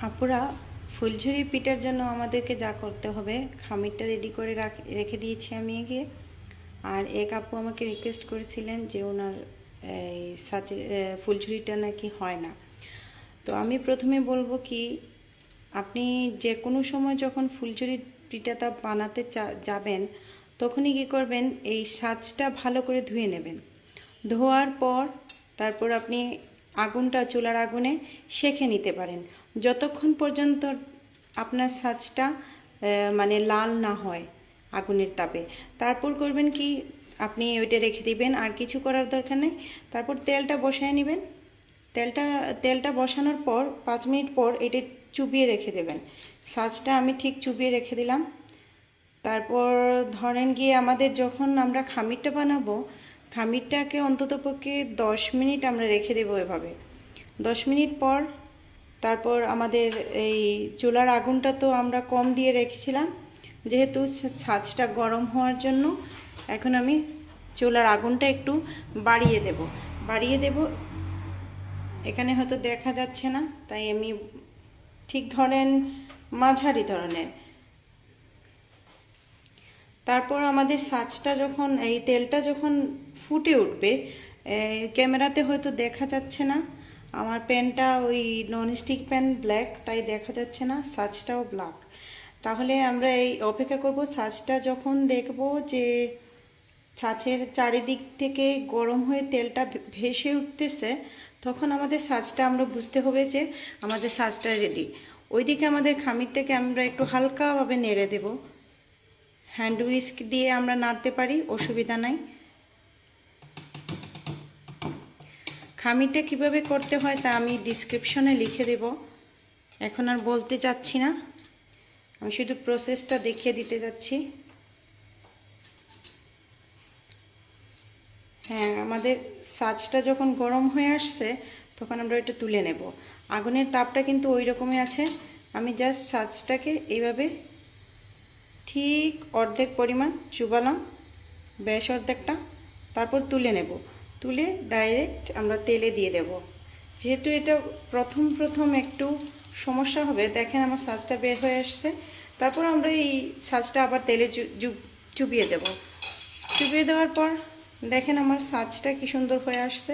আপুরা, ফুলঝুরি পিঠার জন্য আমাদেরকে যা করতে হবে, খামিরটা রেডি করে রাখ- দিয়েছি আমি গিয়ে আর এক আপু আমাকে রিকোয়েস্ট করেছিলেন যে ওনার, এই সাচে ফুলঝুরিটা নাকি হয় না। তো আমি প্রথমে বলব কি, আপনি যে কোনো সময় যখন ফুলঝুরি পিঠাটা বানাতে যাবেন, তখনই কী করবেন, এই সাজটা ভালো করে ধুয়ে নেবেন। ধোয়ার পর তারপর আপনি আগুনটা চুলার আগুনে সেঁকে নিতে পারেন। যতক্ষণ পর্যন্ত আপনার সাজটা মানে লাল না হয় আগুনের তাপে। তারপর করবেন কি, আপনি ওইটা রেখে দিবেন। আর কিছু করার দরকার নেই। তারপর তেলটা বসায় নেবেন। তেলটা তেলটা বসানোর পর, পাঁচ মিনিট পর এটা চুবিয়ে রেখে দেবেন। সাজটা আমি ঠিক চুবিয়ে রেখে দিলাম। তারপর ধরেন গিয়ে আমাদের যখন আমরা খামিরটা বানাবো খামিরটাকে অন্ততপক্ষে দশ মিনিট আমরা রেখে দেবো এভাবে। দশ মিনিট পর তারপর আমাদের এই চুলার আগুনটা তো আমরা কম দিয়ে রেখেছিলাম, যেহেতু ছাঁচটা গরম হওয়ার জন্য এখন আমি চুলার আগুনটা একটু বাড়িয়ে দেব। বাড়িয়ে দেব, এখানে হয়তো দেখা যাচ্ছে না, তাই আমি ঠিক ধরেন মাঝারি ধরনের। তারপর আমাদের সাজটা যখন, এই তেলটা যখন ফুটে উঠবে ক্যামেরাতে হয়তো দেখা যাচ্ছে না। আমার প্যানটা ওই ননস্টিক প্যান ব্ল্যাক তাই দেখা যাচ্ছে না, সাজটাও ব্ল্যাক তাহলে আমরা এই অপেক্ষা করব, সাজটা যখন দেখব যে ছাঁচের চারিদিক থেকে গরম হয়ে তেলটা ভেসে উঠতেছে, তখন আমাদের সাজটা আমরা বুঝতে হবে যে আমাদের সাজটা রেডি ওইদিকে আমাদের খামিরটাকে আমরা একটু হালকাভাবে নেড়ে দেবো। হ্যান্ড উইস্ক দিয়ে আমরা নাড়তে পারি, অসুবিধা নাই। খামিরটা কীভাবে করতে হয় তা আমি ডিসক্রিপশনে লিখে দেব। এখন আর বলতে চাচ্ছি না। আমি শুধু প্রসেসটা দেখিয়ে দিতে যাচ্ছি। হ্যাঁ আমাদের সাজটা যখন গরম হয়ে আসছে, তখন আমরা এটা তুলে নেব। আগুনের তাপটা কিন্তু ওই রকমই আছে। আমি জাস্ট সাজটাকে এইভাবে ঠিক অর্ধেক পরিমাণ চুবালাম ব্যাস অর্ধেকটা, তারপর তুলে নেব। তুলে ডাইরেক্ট আমরা তেলে দিয়ে দেব। যেহেতু এটা প্রথম প্রথম একটু সমস্যা হবে, দেখেন আমার সাজটা বের হয়ে আসছে। তারপর আমরা এই সাজটা আবার তেলে চুবিয়ে দেব। চুবিয়ে দেওয়ার পর দেখেন আমার সাজটা কি সুন্দর হয়ে আসছে।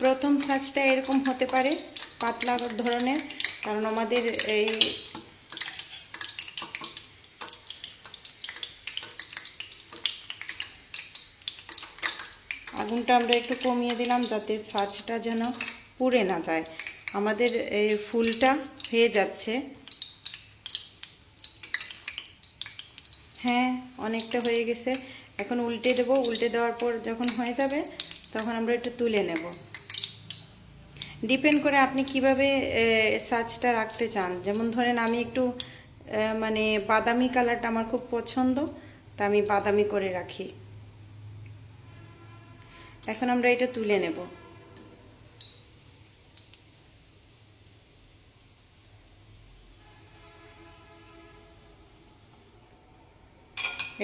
প্রথম সাজটা এরকম হতে পারে, পাতলা ধরনের, কারণ আমাদের এই আগুনটা আমরা একটু কমিয়ে দিলাম যাতে সাজটা যেন পুড়ে না যায়। আমাদের এই ফুলটা হয়ে যাচ্ছে। হ্যাঁ অনেকটা হয়ে গেছে। এখন উল্টে দেবো। উল্টে দেওয়ার পর যখন হয়ে যাবে, তখন আমরা একটু তুলে নেব। ডিপেন্ড করে আপনি কীভাবে সাজটা রাখতে চান। যেমন ধরেন আমি একটু মানে বাদামি কালারটা আমার খুব পছন্দ, তা আমি বাদামি করে রাখি। এখন আমরা এটা তুলে নেব।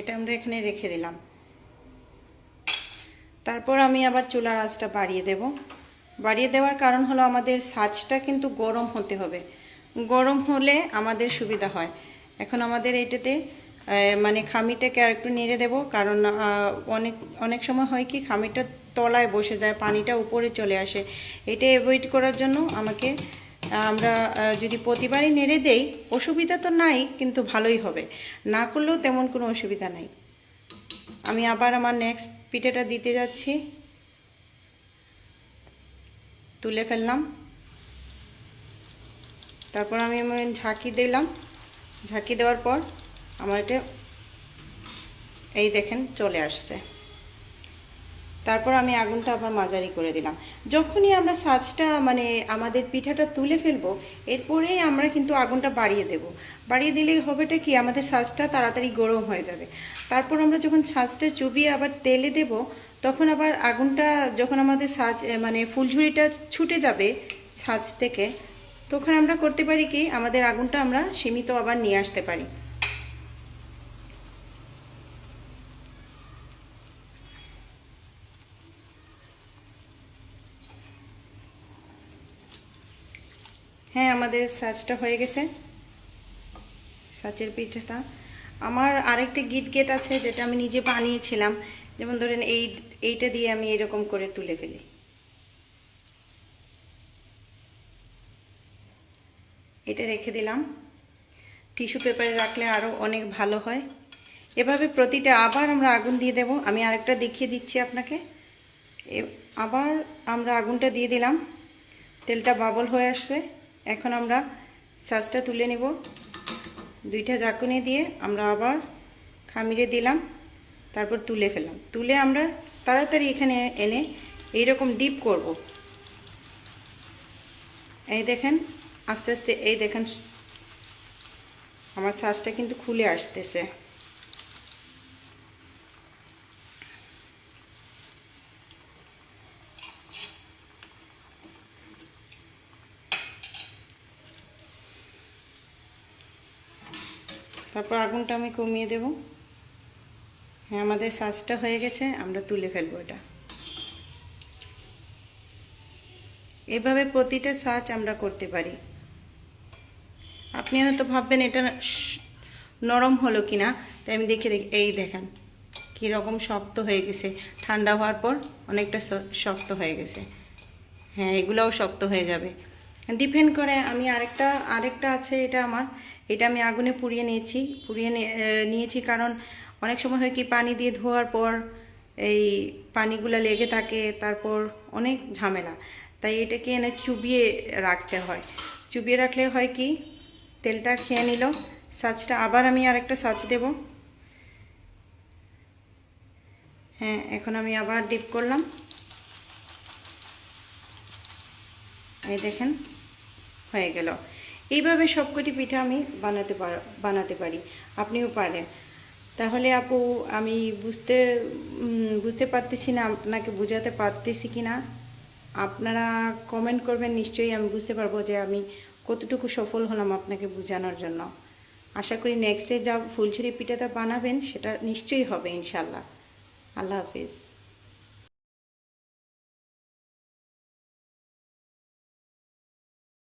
এটা আমরা এখানে রেখে দিলাম। তারপর আমি আবার চুলার আঁচটা বাড়িয়ে দেব। বাড়িয়ে দেওয়ার কারণ হলো আমাদের সাজটা কিন্তু গরম হতে হবে। গরম হলে আমাদের সুবিধা হয়। এখন আমাদের এটাতে মানে খামিটাকে আর একটু নেড়ে দেব, কারণ অনেক অনেক সময় হয় কি খামিটা তলায় বসে যায়, পানিটা উপরে চলে আসে। এটা অ্যাভয়েড করার জন্য আমাকে আমরা যদি প্রতিবারই নেড়ে দেই, অসুবিধা তো নাই, কিন্তু ভালোই হবে। না করলেও তেমন কোনো অসুবিধা নাই। আমি আবার আমার নেক্সট পিঠেটা দিতে যাচ্ছি। তুলে ফেললাম। তারপর আমি ঝাঁকি দিলাম। ঝাঁকি দেওয়ার পর আমার এটা এই দেখেন চলে আসছে। তারপর আমি আগুনটা আবার মাঝারি করে দিলাম। যখনই আমরা সাজটা মানে আমাদের পিঠাটা তুলে ফেলব এরপরেই আমরা কিন্তু আগুনটা বাড়িয়ে দেব। বাড়িয়ে দিলে হবেটা কি? আমাদের সাজটা তাড়াতাড়ি গরম হয়ে যাবে। তারপর আমরা যখন সাজটা চুবিয়ে আবার তেলে দেব তখন আবার আগুনটা যখন আমাদের সাজ মানে ফুলঝুড়িটা ছুটে যাবে সাজ থেকে, তখন আমরা করতে পারি কি, আমাদের আগুনটা আমরা সীমিত আবার নিয়ে আসতে পারি। হ্যাঁ আমাদের সাজটা হয়ে গেছে। সাজের পিঠাটা। আমার আরেকটা গিট গেট আছে, যেটা আমি নিজে বানিয়েছিলাম। যেমন ধরেন এই, এইটা দিয়ে আমি এরকম করে তুলে ফেলি। এটা রেখে দিলাম। টিস্যু পেপারে রাখলে আরও অনেক ভালো হয়। এভাবে প্রতিটা আবার আমরা আগুন দিয়ে দেব। আমি আরেকটা দেখিয়ে দিচ্ছি আপনাকে। আবার আমরা আগুনটা দিয়ে দিলাম। তেলটা বাবল হয়ে আসছে। এখন আমরা সাজটা তুলে নিব। দুইটা ঝাঁকুনি দিয়ে আমরা আবার খামিরে দিলাম। তারপর তুলে ফেললাম। তুলে আমরা তাড়াতাড়ি এখানে এনে এইরকম ডিপ করব। এই দেখেন, আস্তে আস্তে এই দেখেন, আমার শ্বাসটা কিন্তু খুলে আসতেছে। তারপর আগুনটা আমি কমিয়ে দেব। হ্যাঁ আমাদের শ্বাসটা হয়ে গেছে, আমরা তুলে ফেলব এটা। এভাবে প্রতিটা সাজ আমরা করতে পারি। আপনি হয়তো ভাববেন এটা নরম হলো কিনা, তাই আমি দেখে দেখি, এই দেখেন, কীরকম শক্ত হয়ে গেছে। ঠান্ডা হওয়ার পর অনেকটা শক্ত হয়ে গেছে। হ্যাঁ এগুলোও শক্ত হয়ে যাবে। ডিপেন্ড করে, আমি আরেকটা আরেকটা আছে এটা আমার। এটা আমি আগুনে পুড়িয়ে নিয়েছি, পুড়িয়ে নি- নিয়েছি কারণ অনেক সময় হয় কি পানি দিয়ে ধোয়ার পর এই পানিগুলো লেগে থাকে, তারপর অনেক ঝামেলা। তাই এটাকে এনে চুবিয়ে রাখতে হয়। চুবিয়ে রাখলে হয় কি, তেলটা খেয়ে নিল, সাজটা আবার আমি আরেকটা সাজ দেব। হ্যাঁ এখন আমি আবার ডিপ করলাম। এই দেখেন, হয়ে গেল। এইভাবে সবকটি পিঠা আমি বানাতে পার, বানাতে পারি। আপনিও পারেন। তাহলে আপু, আমি বুঝতে বুঝতে পারতেছি না, আপনাকে বোঝাতে পারতেছি কি না আপনারা কমেন্ট করবেন, নিশ্চয়ই আমি বুঝতে পারব যে আমি কতটুকু সফল হলাম আপনাকে বোঝানোর জন্য। আশা করি নেক্সট ডে যা ফুলছুরি পিঠাটা বানাবেন, সেটা নিশ্চয়ই হবে ইনশাল্লাহ আল্লাহ হাফিজ।